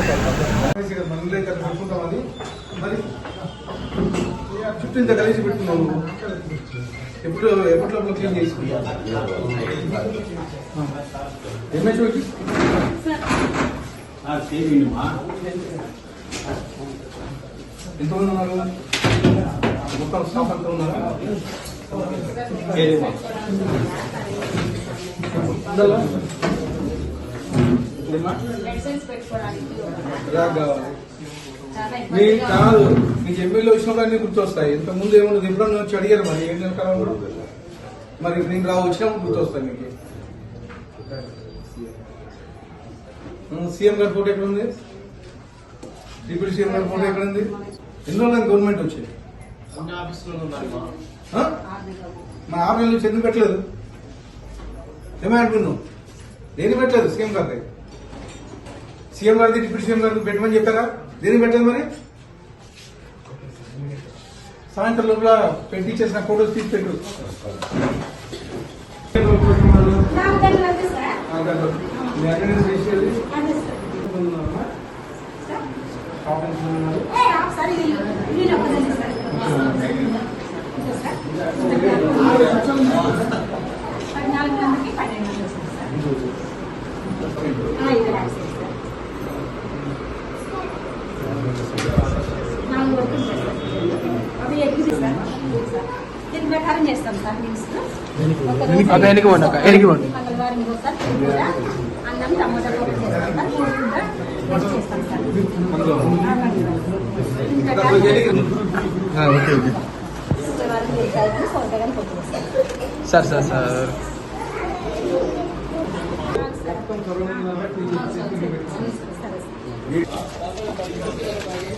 మనలో ఇక్కడ పెట్టుకుంటామని మరి చుట్టూ ఇంత కలిసి పెట్టుకున్నావు ఎప్పుడు ఎప్పట్లో క్లీన్ చేసి? ఎంఎస్ వచ్చి ఎంతమంది ఉన్నారు? మొత్తం స్టాఫ్ అంతా ఉన్నారా? ఏమ్మా? మెడిసిన్స్ పెట్టుకోవడానికి రాగ్ కావాలి చాలా మీ ఇబ్బందిగా కాదు. మీకు ఎమ్మెల్యే వచ్చిన కానీ గుర్తొస్తాయి. ఇంత ముందు ఏమన్నా ఎప్పుడన్నా వచ్చి అడిగారు మరి ఏం కాలంలో మరి నేను రా వచ్చినప్పుడు గుర్తొస్తాయి మీకు సీఎం గారి ఫోటో ఎక్కడ ఉంది డిప్యూటీ సీఎం గారి ఫోటో ఎక్కడ ఉంది ఎన్ని రోజులు గవర్నమెంట్ వచ్చి? ఆ? మా ఆరు నెలలు నుంచి ఎందుకు పెట్టలేదు? ఏమంటున్నావు దేని పెట్టలేదు సీఎం గారి సీఎం గారిది డిప్యూటీ సీఎం గారికి పెట్టమని చెప్పారా? దేనికి పెట్టలేదు మరి? సాయంత్రం లోపల పెట్టి చేసిన ఫోటోస్ తీసి పెట్టు. సార్ దాంట్లో మీ అటెండెన్స్ చేసేది అదే సార్ ఉన్నారా? సార్ స్టాఫ్ ఎంత మంది ఉన్నారు? ఏ, ఒకసారి వీళ్ళు వీళ్ళు ఒక్కదండి సార్ ఇంకో సార్ పద్నాలుగు మందికి పన్నెండు మంది వస్తుంది సార్ ఆ, ఇది రాసేది సార్ నాలుగు వరకు ఉంటుంది సార్ అవి ఎగ్జిట్ సార్ సార్. దీని ప్రకారం చేస్తాం సార్ మీల్స్ మంగళవారం ఒకసారి అన్నం టమాటా పప్పు చేస్తాం సార్ చేస్తాం సార్ శుక్రవారం పప్పు చేస్తాం సార్ సార్ సార్ సరే.